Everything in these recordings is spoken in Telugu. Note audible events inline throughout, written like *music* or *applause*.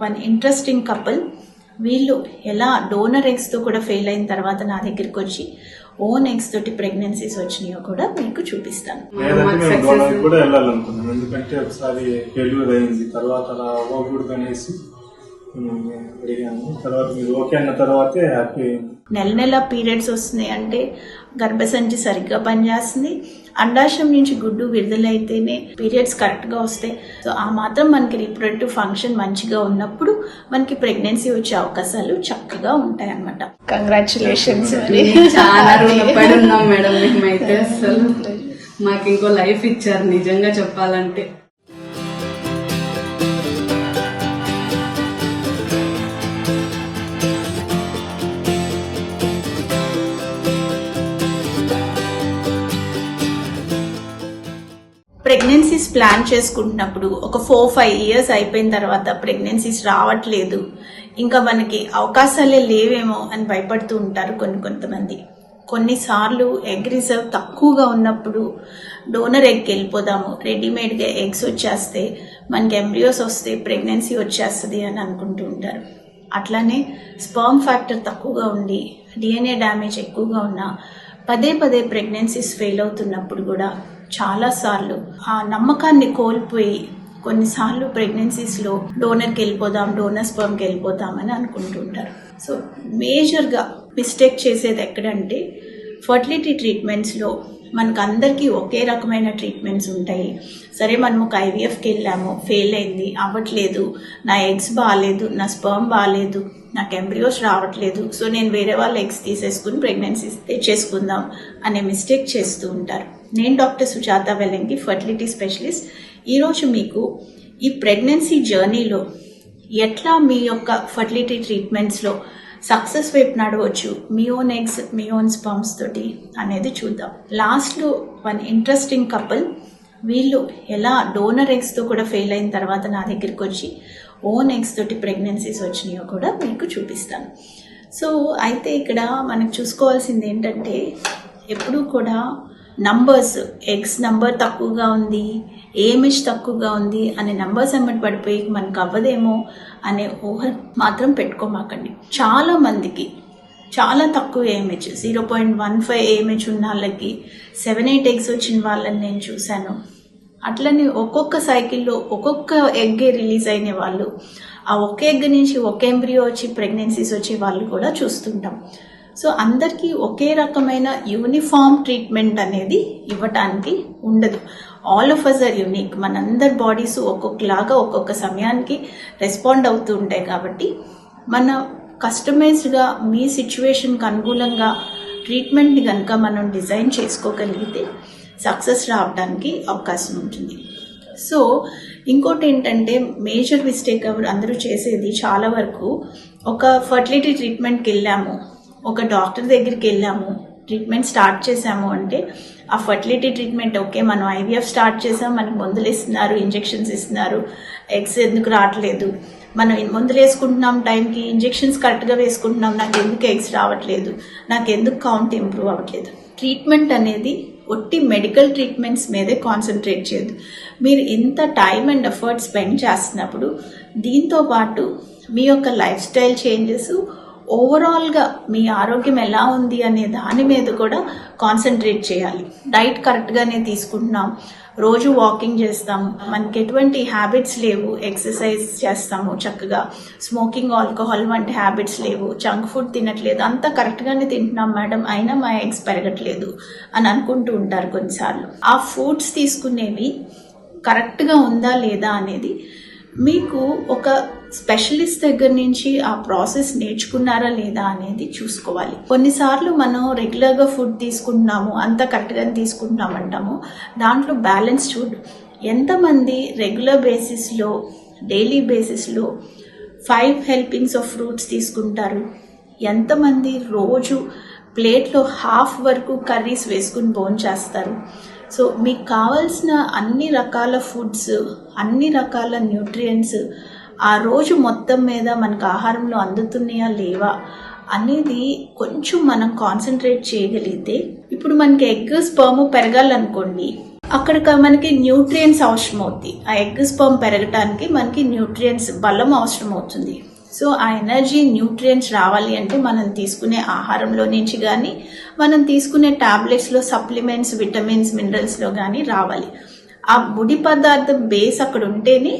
వన్ ఇంట్రెస్టింగ్ కపుల్ వీళ్ళు ఎలా డోనర్ ఎగ్స్తో కూడా ఫెయిల్ అయిన తర్వాత నా దగ్గరికి వచ్చి ఓన్ ఎగ్స్ తోటి ప్రెగ్నెన్సీస్ వచ్చినాయో కూడా మీకు చూపిస్తాను. కూడా వెళ్ళాలనుకున్నాం ఎందుకంటే ఒకసారి ఫెయిల్యూర్ అయింది తర్వాత అలా అవ్వకూడదు అనేసి మేము అడిగాము తర్వాత మీరు ఓకే అన్న తర్వాతే హ్యాపీ. నెల నెల పీరియడ్స్ వస్తున్నాయి అంటే గర్భసంచి సరిగ్గా పనిచేస్తుంది. అండాశయం నుంచి గుడ్డు విడుదలైతేనే పీరియడ్స్ కరెక్ట్గా వస్తాయి. సో ఆ మాత్రం మనకి రీప్రొడక్టివ్ ఫంక్షన్ మంచిగా ఉన్నప్పుడు మనకి ప్రెగ్నెన్సీ వచ్చే అవకాశాలు చక్కగా ఉంటాయి అన్నమాట కంగ్రాచులేషన్స్ చాలా రుణపడి ఉన్నాం మేడం మేమైతే అసలు. మాకు ఇంకో లైఫ్ ఇచ్చారు నిజంగా చెప్పాలంటే. ప్రెగ్నెన్సీస్ ప్లాన్ చేసుకుంటున్నప్పుడు ఒక ఫోర్ ఫైవ్ ఇయర్స్ అయిపోయిన తర్వాత ప్రెగ్నెన్సీస్ రావట్లేదు. ఇంకా మనకి అవకాశాలే లేవేమో అని భయపడుతూ ఉంటారు కొన్ని కొంతమంది. కొన్నిసార్లు ఎగ్ రిజర్వ్ తక్కువగా ఉన్నప్పుడు డోనర్ ఎగ్కి వెళ్ళిపోదాము. రెడీమేడ్గా ఎగ్స్ వచ్చేస్తే మనకి ఎంబ్రియోస్ వస్తే ప్రెగ్నెన్సీ వచ్చేస్తుంది అని అనుకుంటూ ఉంటారు. అట్లానే స్పర్మ్ ఫ్యాక్టర్ తక్కువగా ఉండి డిఎన్ఏ డ్యామేజ్ ఎక్కువగా ఉన్నా పదే పదే ప్రెగ్నెన్సీస్ ఫెయిల్ అవుతున్నప్పుడు కూడా చాలాసార్లు ఆ నమ్మకాన్ని కోల్పోయి కొన్నిసార్లు ప్రెగ్నెన్సీస్లో డోనర్కి వెళ్ళిపోదాం డోనర్ స్పర్మ్కి వెళ్ళిపోతామని అనుకుంటుంటారు. సో మేజర్గా మిస్టేక్ చేసేది ఎక్కడంటే ఫర్టిలిటీ ట్రీట్మెంట్స్లో మనకు అందరికీ ఒకే రకమైన ట్రీట్మెంట్స్ ఉంటాయి. సరే మనము ఒక ఐవీఎఫ్కి వెళ్ళాము ఫెయిల్ అయింది అవ్వట్లేదు నా ఎగ్స్ బాగాలేదు నా స్పర్మ్ బాగాలేదు నాకు ఎంబ్రియోస్ రావట్లేదు సో నేను వేరే వాళ్ళ ఎగ్స్ తీసేసుకుని ప్రెగ్నెన్సీస్ తెచ్చేసుకుందాం అనే మిస్టేక్ చేస్తూ ఉంటారు. నేను doctor Sujatha Vellanki fertility specialist. ఈరోజు మీకు ఈ ప్రెగ్నెన్సీ జర్నీలో ఎట్లా మీ యొక్క ఫర్టిలిటీ ట్రీట్మెంట్స్లో సక్సెస్ వైపు నడవచ్చు మీ ఓన్ ఎగ్స్ మీ ఓన్ స్పమ్స్ తోటి అనేది చూద్దాం. లాస్ట్లో వన్ ఇంట్రెస్టింగ్ కపుల్ వీళ్ళు ఎలా డోనర్ ఎగ్స్తో కూడా ఫెయిల్ అయిన తర్వాత నా దగ్గరికి వచ్చి ఓన్ ఎగ్స్ తోటి ప్రెగ్నెన్సీస్ వచ్చినాయో కూడా మీకు చూపిస్తాను. సో అయితే ఇక్కడ మనకు చూసుకోవాల్సింది ఏంటంటే ఎప్పుడూ కూడా నంబర్స్ ఎగ్స్ నంబర్ తక్కువగా ఉంది ఏమేజ్ తక్కువగా ఉంది అనే నంబర్స్ అమ్మటి పడిపోయి మనకు అవ్వదేమో అనే ఊహ మాత్రం పెట్టుకోమాకండి. చాలా మందికి చాలా తక్కువ AMH zero point one five AMH ఉన్న వాళ్ళకి సెవెన్ ఎయిట్ ఎగ్స్ వచ్చిన వాళ్ళని నేను చూశాను. అట్లనే ఒక్కొక్క సైకిల్లో ఒక్కొక్క ఎగ్ రిలీజ్ అయిన వాళ్ళు ఆ ఒక్క ఎగ్ నుంచి ఒక ఎంబ్రియో వచ్చి ప్రెగ్నెన్సీస్ వచ్చే వాళ్ళు కూడా చూస్తుంటాం. సో అందరికీ ఒకే రకమైన యూనిఫామ్ ట్రీట్మెంట్ అనేది ఇవ్వటానికి ఉండదు. All of us are unique మనందరి బాడీస్ ఒక్కొక్కలాగా ఒక్కొక్క సమయానికి రెస్పాండ్ అవుతూ ఉంటాయి కాబట్టి మన కస్టమైజ్డ్గా మీ సిచ్యువేషన్కి అనుకూలంగా ట్రీట్మెంట్ని కనుక మనం డిజైన్ చేసుకోగలిగితే సక్సెస్ రావడానికి అవకాశం ఉంటుంది. సో ఇంకోటి ఏంటంటే మేజర్ మిస్టేక్ అందరూ చేసేది చాలా వరకు ఒక ఫర్టిలిటీ ట్రీట్మెంట్కి వెళ్ళాము. ఒక డాక్టర్ దగ్గరికి వెళ్ళాము. ట్రీట్మెంట్ స్టార్ట్ చేసాము అంటే ఆ ఫర్టిలిటీ ట్రీట్మెంట్ ఓకే మనం ఐవీఎఫ్ స్టార్ట్ చేసాం మనకి మందులు ఇస్తున్నారు ఇంజెక్షన్స్ ఇస్తున్నారు ఎగ్స్ ఎందుకు రావట్లేదు? మనం మందులు వేసుకుంటున్నాం టైంకి ఇంజెక్షన్స్ కరెక్ట్గా వేసుకుంటున్నాం నాకు ఎందుకు ఎగ్స్ రావట్లేదు? నాకు ఎందుకు కౌంట్ ఇంప్రూవ్ అవ్వట్లేదు? ట్రీట్మెంట్ అనేది ఒట్టి మెడికల్ ట్రీట్మెంట్స్ మీదే కాన్సన్ట్రేట్ చేయదు. మీరు ఇంత టైం అండ్ ఎఫర్ట్ స్పెండ్ చేస్తున్నప్పుడు దీంతో పాటు మీ యొక్క లైఫ్ స్టైల్ చేంజెస్ ఓవరాల్గా మీ ఆరోగ్యం ఎలా ఉంది అనే దాని మీద కూడా కాన్సన్ట్రేట్ చేయాలి. డైట్ కరెక్ట్గానే తీసుకుంటున్నాం. రోజు వాకింగ్ చేస్తాం. మనకి ఎటువంటి హ్యాబిట్స్ లేవు. ఎక్సర్సైజ్ చేస్తాము చక్కగా. స్మోకింగ్ ఆల్కహాల్ వంటి హ్యాబిట్స్ లేవు. జంక్ ఫుడ్ తినట్లేదు. అంతా కరెక్ట్గానే తింటున్నాం మేడం. అయినా మా ఎగ్స్ పెరగట్లేదు అని అనుకుంటూ ఉంటారు కొన్నిసార్లు. ఆ ఫుడ్స్ తీసుకునేవి కరెక్ట్గా ఉందా లేదా అనేది మీకు ఒక స్పెషలిస్ట్ దగ్గర నుంచి ఆ ప్రాసెస్ నేర్చుకున్నారా లేదా అనేది చూసుకోవాలి. కొన్నిసార్లు మనం రెగ్యులర్గా ఫుడ్ తీసుకుంటున్నాము అంత కరెక్ట్గా తీసుకుంటున్నాం అంటాము. దాంట్లో బ్యాలెన్స్ ఫుడ్ ఎంతమంది రెగ్యులర్ బేసిస్లో డైలీ బేసిస్లో ఫైవ్ హెల్పింగ్స్ ఆఫ్ ఫ్రూట్స్ తీసుకుంటారు? ఎంతమంది రోజు ప్లేట్లో హాఫ్ వరకు కర్రీస్ వేసుకుని భోంచేస్తారు సో మీకు కావాల్సిన అన్ని రకాల ఫుడ్స్ అన్ని రకాల న్యూట్రియంట్స్ ఆ రోజు మొత్తం మీద మనకు ఆహారంలో అందుతున్నాయా లేవా అనేది కొంచెం మనం కాన్సన్ట్రేట్ చేయగలిగితే ఇప్పుడు మనకి ఎగ్ స్పర్మ్ పెరగాలనుకోండి అక్కడ మనకి న్యూట్రియంట్స్ అవసరం అవుతుంది ఆ ఎగ్ స్పర్మ్ పెరగటానికి మనకి న్యూట్రియంట్స్ బలం అవసరం అవుతుంది సో ఆ ఎనర్జీ న్యూట్రియంట్స్ రావాలి అంటే మనం తీసుకునే ఆహారంలో నుంచి కానీ మనం తీసుకునే టాబ్లెట్స్లో సప్లిమెంట్స్ విటమిన్స్ మినరల్స్లో కానీ రావాలి. ఆ ముడి పదార్థం బేస్ అక్కడ ఉంటేనే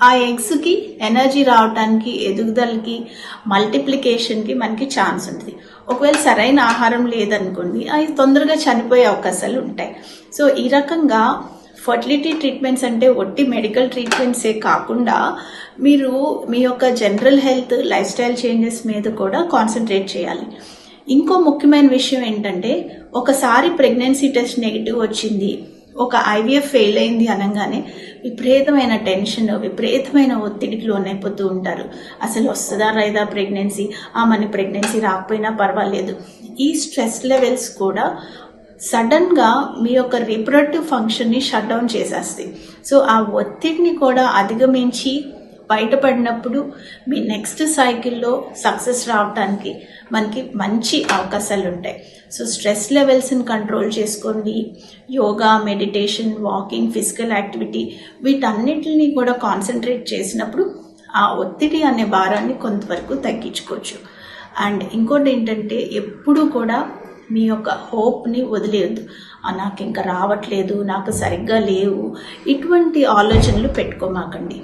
ఆ ఎగ్స్కి ఎనర్జీ రావడానికి ఎదుగుదలకి మల్టిప్లికేషన్కి మనకి ఛాన్స్ ఉంటుంది. ఒకవేళ సరైన ఆహారం లేదనుకోండి అవి తొందరగా చనిపోయే అవకాశాలు ఉంటాయి. సో ఈ రకంగా ఫర్టిలిటీ ట్రీట్మెంట్స్ అంటే ఒట్టి మెడికల్ ట్రీట్మెంట్సే కాకుండా మీరు మీ యొక్క general health lifestyle changes మీద కూడా కాన్సన్ట్రేట్ చేయాలి. ఇంకో ముఖ్యమైన విషయం ఏంటంటే ఒకసారి ప్రెగ్నెన్సీ టెస్ట్ నెగిటివ్ వచ్చింది ఒక ఐవీఎఫ్ ఫెయిల్ అయింది అనగానే విపరీతమైన టెన్షన్ విపరీతమైన ఒత్తిడికి లోనైపోతూ ఉంటారు. అసలు వస్తుందా లేదా ప్రెగ్నెన్సీ? ఆ మన ప్రెగ్నెన్సీ రాకపోయినా పర్వాలేదు. ఈ స్ట్రెస్ లెవెల్స్ కూడా సడన్గా మీ యొక్క రిప్రొడక్టివ్ ఫంక్షన్ని షట్ డౌన్ చేసేస్తాయి. సో ఆ ఒత్తిడిని కూడా అధిగమించి బయటపడినప్పుడు మీ నెక్స్ట్ సైకిల్లో సక్సెస్ రావడానికి మనకి మంచి అవకాశాలు ఉంటాయి. సో స్ట్రెస్ లెవెల్స్ని కంట్రోల్ చేసుకోండి. Yoga meditation walking physical activity వీటన్నిటిని కూడా కాన్సన్ట్రేట్ చేసినప్పుడు ఆ ఒత్తిడి అనే భారాన్ని కొంతవరకు తగ్గించుకోవచ్చు. అండ్ ఇంకోటి ఏంటంటే ఎప్పుడూ కూడా మీ యొక్క హోప్ని వదిలేయద్దు. నాకు ఇంకా రావట్లేదు నాకు సరిగ్గా లేవు. ఇటువంటి ఆలోచనలు పెట్టుకోమాకండి.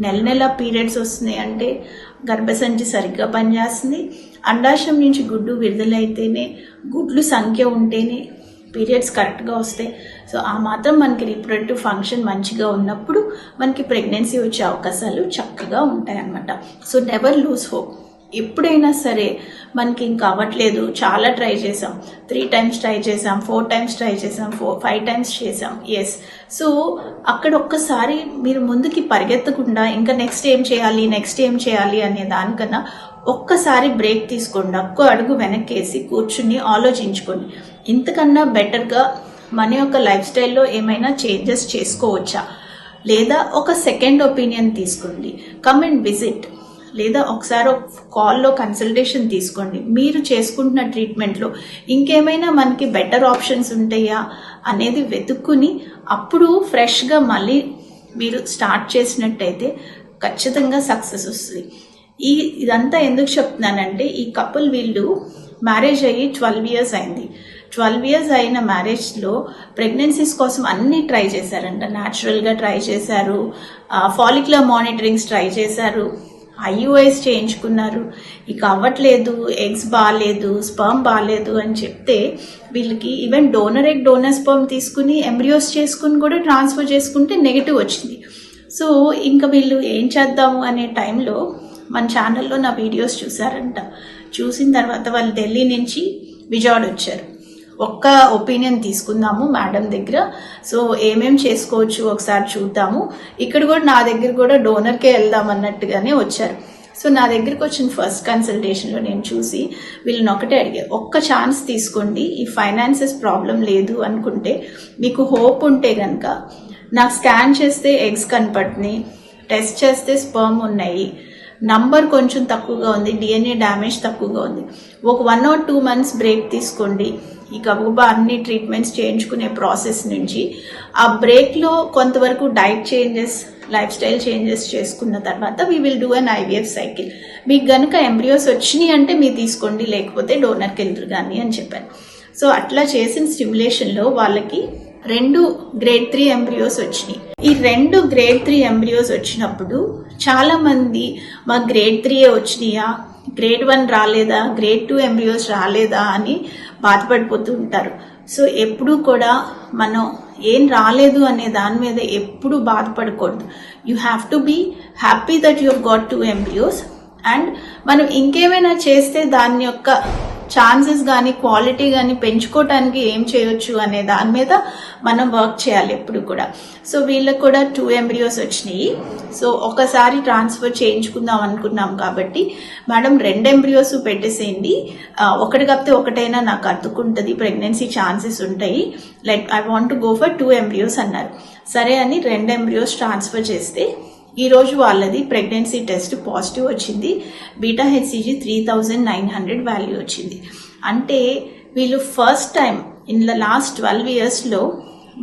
నెల నెల పీరియడ్స్ వస్తున్నాయి అంటే గర్భసంచి సరిగ్గా పనిచేస్తుంది. అండాశయం నుంచి గుడ్డు విడుదలైతేనే గుడ్లు సంఖ్య ఉంటేనే పీరియడ్స్ కరెక్ట్గా వస్తాయి. సో ఆ మాత్రం మనకి రీప్రొడక్టివ్ ఫంక్షన్ మంచిగా ఉన్నప్పుడు మనకి ప్రెగ్నెన్సీ వచ్చే అవకాశాలు చక్కగా ఉంటాయి అన్నమాట సో నెవర్ లూజ్ హోప్. ఎప్పుడైనా సరే మనకి ఇంకా అవ్వట్లేదు. చాలా ట్రై చేసాం త్రీ టైమ్స్ ట్రై చేసాం ఫోర్ టైమ్స్ ట్రై చేసాం ఫోర్ ఫైవ్ టైమ్స్ చేసాం ఎస్ సో అక్కడ ఒక్కసారి మీరు ముందుకి పరిగెత్తకుండా ఇంకా నెక్స్ట్ ఏం చేయాలి నెక్స్ట్ ఏం చేయాలి అనే దానికన్నా ఒక్కసారి బ్రేక్ తీసుకోండి. ఒక్క అడుగు వెనక్కేసి కూర్చుని ఆలోచించుకోండి. ఇంతకన్నా బెటర్గా మన యొక్క లైఫ్ స్టైల్లో ఏమైనా చేంజెస్ చేసుకోవచ్చా? లేదా ఒక సెకండ్ ఒపీనియన్ తీసుకోండి. Come and visit. లేదా ఒకసారి ఒక కాల్లో కన్సల్టేషన్ తీసుకోండి. మీరు చేసుకుంటున్న ట్రీట్మెంట్లో ఇంకేమైనా మనకి బెటర్ ఆప్షన్స్ ఉంటాయా అనేది వెతుక్కుని అప్పుడు ఫ్రెష్గా మళ్ళీ మీరు స్టార్ట్ చేసినట్టయితే ఖచ్చితంగా సక్సెస్ వస్తుంది. ఈ ఇదంతా ఎందుకు చెప్తున్నానంటే ఈ కపుల్ వీళ్ళు మ్యారేజ్ అయ్యి ట్వెల్వ్ ఇయర్స్ అయింది. ట్వెల్వ్ ఇయర్స్ అయిన మ్యారేజ్లో ప్రెగ్నెన్సీస్ కోసం అన్నీ ట్రై చేశారంట. న్యాచురల్గా ట్రై చేశారు. ఫాలిక్యులర్ మానిటరింగ్స్ ట్రై చేశారు. ఐయుఐస్ చేయించుకున్నారు. ఇక అవ్వట్లేదు ఎగ్స్ బాగాలేదు స్పర్మ్ బాగాలేదు అని చెప్తే వీళ్ళకి even donor egg donor sperm తీసుకుని ఎంబ్రియోస్ చేసుకుని కూడా ట్రాన్స్ఫర్ చేసుకుంటే నెగిటివ్ వచ్చింది. సో ఇంకా వీళ్ళు ఏం చేద్దాము అనే టైంలో మన ఛానల్లో నా వీడియోస్ చూసారంట చూసిన తర్వాత వాళ్ళు ఢిల్లీ నుంచి విజయవాడ వచ్చారు. ఒక్క ఒపీనియన్ తీసుకుందాము మేడం దగ్గర. సో ఏమేం చేసుకోవచ్చు ఒకసారి చూద్దాము. ఇక్కడ కూడా నా దగ్గర కూడా డోనర్కే వెళ్దాం అన్నట్టుగానే వచ్చారు. సో నా దగ్గరికి వచ్చిన ఫస్ట్ కన్సల్టేషన్లో నేను చూసి వీళ్ళని ఒకటే అడిగా ఒక్క ఛాన్స్ తీసుకోండి ఈ ఫైనాన్సెస్ ప్రాబ్లం లేదు అనుకుంటే మీకు హోప్ ఉంటే కనుక నాకు స్కాన్ చేస్తే ఎగ్స్ కనపడుతున్నాయి టెస్ట్ చేస్తే స్పర్మ్ ఉన్నాయి నంబర్ కొంచెం తక్కువగా ఉంది డిఎన్ఏ డ్యామేజ్ తక్కువగా ఉంది. ఒక one or two months break తీసుకోండి. ఈ గబగబా అన్ని ట్రీట్మెంట్స్ చేయించుకునే ప్రాసెస్ నుంచి. ఆ బ్రేక్లో కొంతవరకు diet changes lifestyle changes చేసుకున్న తర్వాత we will do an IVF cycle మీకు గనుక ఎంబ్రియోస్ వచ్చినాయి అంటే మీరు తీసుకోండి లేకపోతే డోనర్కి వెళ్తురు కానీ అని చెప్పాను సో అట్లా చేసిన స్టిమ్యులేషన్లో వాళ్ళకి రెండు గ్రేడ్ త్రీ ఎంబ్రియోస్ వచ్చినాయి. ఈ రెండు గ్రేడ్ త్రీ ఎంబ్రియోస్ వచ్చినప్పుడు చాలా మంది మా గ్రేడ్ త్రీ వచ్చినాయా? గ్రేడ్ వన్ రాలేదా? గ్రేడ్ టూ ఎంబ్రియోస్ రాలేదా అని బాధపడిపోతూ ఉంటారు. సో ఎప్పుడూ కూడా మనం ఏం రాలేదు అనే దాని మీద ఎప్పుడు బాధపడకూడదు. You have to be happy that you got two embryos and మనం ఇంకేమైనా చేస్తే దాని యొక్క ఛాన్సెస్ కానీ క్వాలిటీ కానీ పెంచుకోవటానికి ఏం చేయొచ్చు అనే దాని మీద మనం వర్క్ చేయాలి ఎప్పుడు కూడా. సో వీళ్ళకి కూడా టూ ఎంబ్రియోస్ వచ్చినాయి. సో ఒకసారి ట్రాన్స్ఫర్ చేయించుకుందాం అనుకున్నాం కాబట్టి మేడం రెండు ఎంబ్రియోస్ పెట్టేసేయండి. ఒకటి కాకపోతే ఒకటైనా నాకు అతుక్కుంటుంది ప్రెగ్నెన్సీ ఛాన్సెస్ ఉంటాయి. Like I want to go for two embryos అన్నారు. సరే అని రెండు ఎంబ్రియోస్ ట్రాన్స్ఫర్ చేస్తే ఈరోజు వాళ్ళది ప్రెగ్నెన్సీ టెస్ట్ పాజిటివ్ వచ్చింది. Beta HCG three thousand nine hundred value వచ్చింది. అంటే వీళ్ళు first time in the last twelve ఇయర్స్లో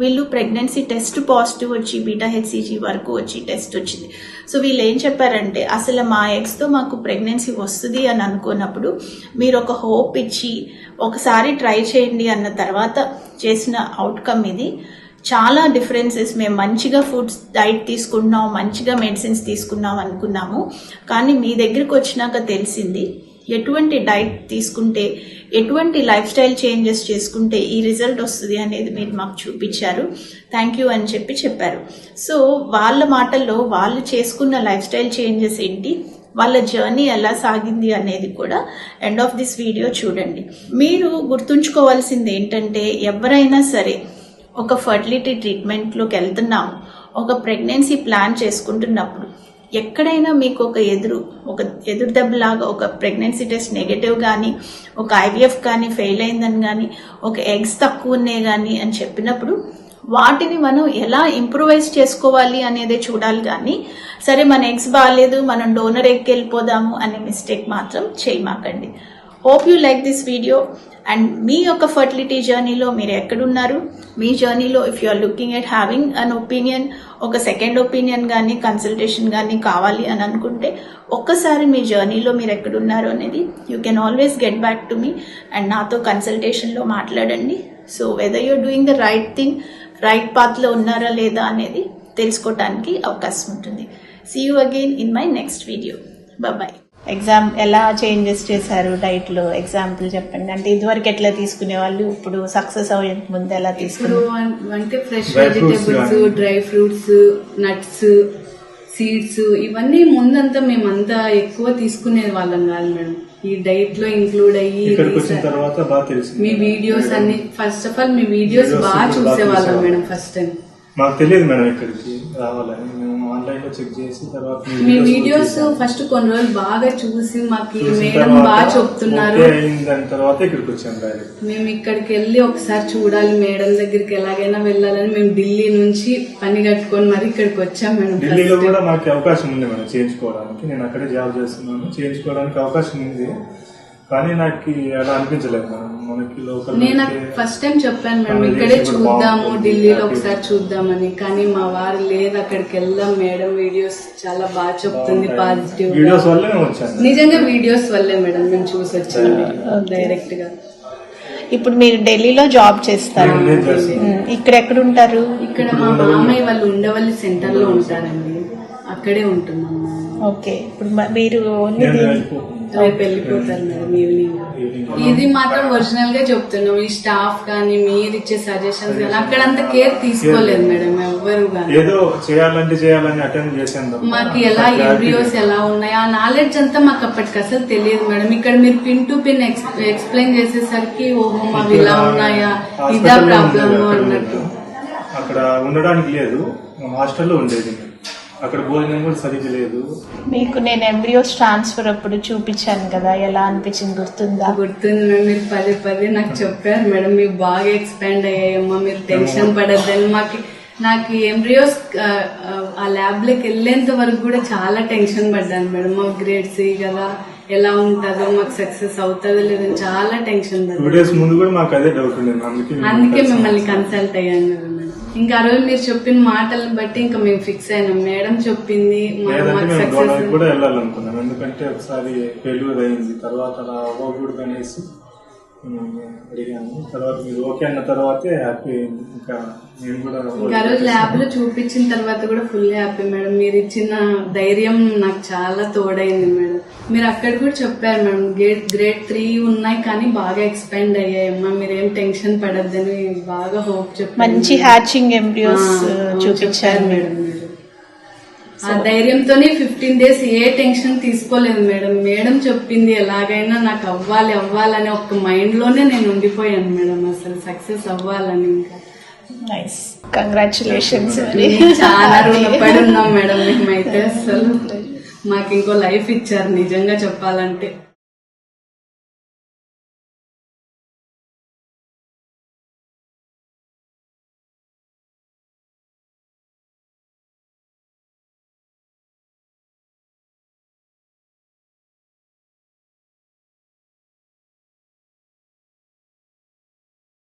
వీళ్ళు ప్రెగ్నెన్సీ టెస్ట్ పాజిటివ్ వచ్చి బీటా హెచ్సిజీ వరకు వచ్చి టెస్ట్ వచ్చింది. సో వీళ్ళు ఏం చెప్పారంటే అసలు మా ఎక్స్తో మాకు ప్రెగ్నెన్సీ వస్తుంది అని అనుకున్నప్పుడు మీరు ఒక హోప్ ఇచ్చి ఒకసారి ట్రై చేయండి అన్న తర్వాత చేసిన అవుట్కమ్ ఇది. చాలా డిఫరెన్సెస్ మేము మంచిగా ఫుడ్స్ డైట్ తీసుకుంటున్నాం మంచిగా మెడిసిన్స్ తీసుకున్నాం అనుకున్నాము. కానీ మీ దగ్గరికి వచ్చినాక తెలిసింది ఎటువంటి డైట్ తీసుకుంటే ఎటువంటి లైఫ్ స్టైల్ చేంజెస్ చేసుకుంటే ఈ రిజల్ట్ వస్తుంది అనేది మీరు మాకు చూపించారు. థ్యాంక్ యూ అని చెప్పి చెప్పారు. సో వాళ్ళ మాటల్లో వాళ్ళు చేసుకున్న లైఫ్ స్టైల్ చేంజెస్ ఏంటి వాళ్ళ జర్నీ ఎలా సాగింది అనేది కూడా ఎండ్ ఆఫ్ దిస్ వీడియో చూడండి. మీరు గుర్తుంచుకోవాల్సింది ఏంటంటే ఎవరైనా సరే ఒక ఫర్టిలిటీ ట్రీట్మెంట్లోకి వెళ్తున్నాము ఒక ప్రెగ్నెన్సీ ప్లాన్ చేసుకుంటున్నప్పుడు ఎక్కడైనా మీకు ఒక ఎదురు ఒక ఎదురు దెబ్బలాగా ఒక ప్రెగ్నెన్సీ టెస్ట్ నెగటివ్ కానీ ఒక ఐవీఎఫ్ కానీ ఫెయిల్ అయిందని కానీ ఒక ఎగ్స్ తక్కువ ఉన్నాయి కానీ అని చెప్పినప్పుడు వాటిని మనం ఎలా ఇంప్రూవైజ్ చేసుకోవాలి అనేది చూడాలి కానీ సరే మన ఎగ్స్ బాగాలేదు మనం డోనర్ ఎగ్కి వెళ్ళిపోదాము అనే మిస్టేక్ మాత్రం చేయమాకండి. Hope you like this video and మీ యొక్క ఫర్టిలిటీ జర్నీలో మీరు ఎక్కడున్నారు? మీ జర్నీలో if you are looking at having an opinion ఒక సెకండ్ ఒపీనియన్ కానీ కన్సల్టేషన్ కానీ కావాలి అని అనుకుంటే ఒక్కసారి మీ జర్నీలో మీరు ఎక్కడున్నారు అనేది you can always get back to me and నాతో కన్సల్టేషన్లో మాట్లాడండి. So whether you're doing the right thing right పాత్లో ఉన్నారా లేదా అనేది తెలుసుకోవటానికి అవకాశం ఉంటుంది. See you again in my next video bye exam ఎలా చేంజెస్ చేశారు? డైట్లో ఎగ్జాంపుల్ చెప్పండి. అంటే ఇదివరకు ఎట్లా తీసుకునే వాళ్ళు ఇప్పుడు సక్సెస్ అవ్వే ముందు ఎలా తీసుకున్నారు? అంటే fresh vegetables. Dry fruits nuts seeds ఇవన్నీ ముందంతా మేమంతా ఎక్కువ తీసుకునే వాళ్ళం కాదు మేడం. ఈ డైట్లో ఇంక్లూడ్ అయ్యి మీ వీడియోస్ అన్ని ఫస్ట్ ఆఫ్ ఆల్ మీ వీడియోస్ బాగా చూసేవాళ్ళం. మేడం ఫస్ట్ టైం మాకు తెలియదు మేడం ఇక్కడికి రావాలని. మేము ఆన్లైన్లో చెక్ చేసి తర్వాత మీ వీడియోస్ ఫస్ట్ కొన్ని రోజులు బాగా చూసి మాకు మేడం బాగా చెప్తున్నారు. దాని తర్వాత ఇక్కడికి వచ్చాం డైరెక్ట్ మేము ఇక్కడికి వెళ్ళి ఒకసారి చూడాలి మేడం దగ్గరికి ఎలాగైనా వెళ్ళాలని. మేము ఢిల్లీ నుంచి పని కట్టుకొని మరి ఇక్కడికి వచ్చాం మేడం ఢిల్లీలో. కూడా మాకు అవకాశం ఉంది మేడం చేయించుకోవడానికి. నేను అక్కడే జాబ్ చేస్తున్నాను. చేయించుకోవడానికి అవకాశం ఉంది. కానీ నాకు అలా అనిపించలేదు మనకి లోకల్ నేను ఫస్ట్ టైం చెప్పాను మేడం ఇక్కడే చూద్దాము. ఢిల్లీలో ఒకసారి చూద్దామని. కానీ మా వారు లేదు అక్కడికి వెళ్దాం మేడం. వీడియోస్ చాలా బాగా చెప్తుంది పాజిటివ్ వీడియోస్ వల్లే వచ్చాను. నిజంగా వీడియోస్ వల్లే మేడం మేము చూసి వచ్చింది డైరెక్ట్గా. ఇప్పుడు మీరు ఢిల్లీలో జాబ్ చేస్తారు. ఇక్కడ ఎక్కడ ఉంటారు ఇక్కడ మా మామయ్య వాళ్ళు ఉండవల్లి సెంటర్లో ఉంటారండి. అక్కడే ఉంటున్నాం. ఓకే. ఇప్పుడు మీరు ఓన్లీ. రేపు వెళ్ళిపోతారు మేడం ఈవినింగ్ ఈవినింగ్ ఇది మాత్రం ఒరిజినల్గా చెప్తున్నాం. ఈ స్టాఫ్ కానీ మీరు ఇచ్చే సజెషన్స్ కానీ అక్కడంతా కేర్ తీసుకోలేదు మేడం ఎవ్వరు కానీ. ఏదో చేయాలంటే చేయాలని అటెండ్ చేశాను తప్ప. మాకు ఎలా ఎంబ్రియోస్ ఎలా ఉన్నాయి ఆ నాలెడ్జ్ అంతా మాకు అప్పటికి అసలు తెలియదు మేడం. ఇక్కడ మీరు పిన్ టు పిన్ ఎక్స్ప్లెయిన్ చేసేసరికి ఓహో మావి ఇలా ఉన్నాయా? ఇదా ప్రాబ్లమ్ అన్నట్టు. లేదు. అక్కడ ఉండడానికి లేదు. హాస్టల్లో ఉండేది. అక్కడ భోజనం కూడా సరిగ్గా లేదు. మీకు నేను ఎంబ్రియోస్ ట్రాన్స్ఫర్ అప్పుడు చూపించాను కదా ఎలా అనిపించింది గుర్తుందా? గుర్తుంది మేడం మీరు పదే పదే నాకు చెప్పారు మేడం మీరు బాగా ఎక్స్పాండ్ అయ్యాయమ్మా మీరు టెన్షన్ పడద్దని. మాకు నాకు ఎంబ్రియోస్ ఆ ల్యాబ్లోకి వెళ్ళేంత వరకు కూడా చాలా టెన్షన్ పడ్డాను మేడం. మా గ్రేడ్స్ కదా ఎలా ఉంటుందో మాకు సక్సెస్ అవుతుందో లేదని చాలా టెన్షన్ పడ్డాను. డేస్ ముందు కూడా మాకు అదే డౌట్ ఉండేది. అందుకే మేము. మిమ్మల్ని కన్సల్ట్ అయ్యాను ఇంకా ఆ రోజు మీరు చెప్పిన మాటలను బట్టి ఇంకా మేము ఫిక్స్ అయినాం. మేడం చెప్పింది కూడా వెళ్ళాలనుకున్నాం. ఎందుకంటే ఒకసారి ఫెయిల్యూర్ అయింది. తర్వాత అలా అవ్వకూడదు అనేసి తర్వాత మీరు ఓకే అన్న తర్వాతే హ్యాపీ ఇంకా కూడా ఆ రోజు ల్యాబ్లో చూపించిన తర్వాత కూడా ఫుల్ హ్యాపీ మేడం మీరు ఇచ్చిన ధైర్యం నాకు చాలా తోడైంది మేడం మీరు అక్కడ కూడా చెప్పారు మేడం గ్రేడ్ గ్రేడ్ త్రీ ఉన్నాయి కానీ బాగా ఎక్స్పాండ్ అయ్యాయమ్మా. మీరేం టెన్షన్ పడద్దని బాగా హోప్ చెప్పారు మంచి హ్యాచింగ్ ఎంబ్రియోస్ చూపించారు మేడం మీరు ఆ ధైర్యంతోనే ఫిఫ్టీన్ డేస్ ఏ టెన్షన్ తీసుకోలేదు మేడం. మేడం చెప్పింది ఎలాగైనా నాకు అవ్వాలి అవ్వాలని ఒక మైండ్లోనే నేను ఉండిపోయాను మేడం. అసలు సక్సెస్ అవ్వాలని ఇంకా. నైస్ కంగ్రాచులేషన్స్ *laughs* చాలా రుణపడి ఉన్నాం మేడం. మేమైతే అసలు మాకు ఇంకో లైఫ్ ఇచ్చారు నిజంగా చెప్పాలంటే.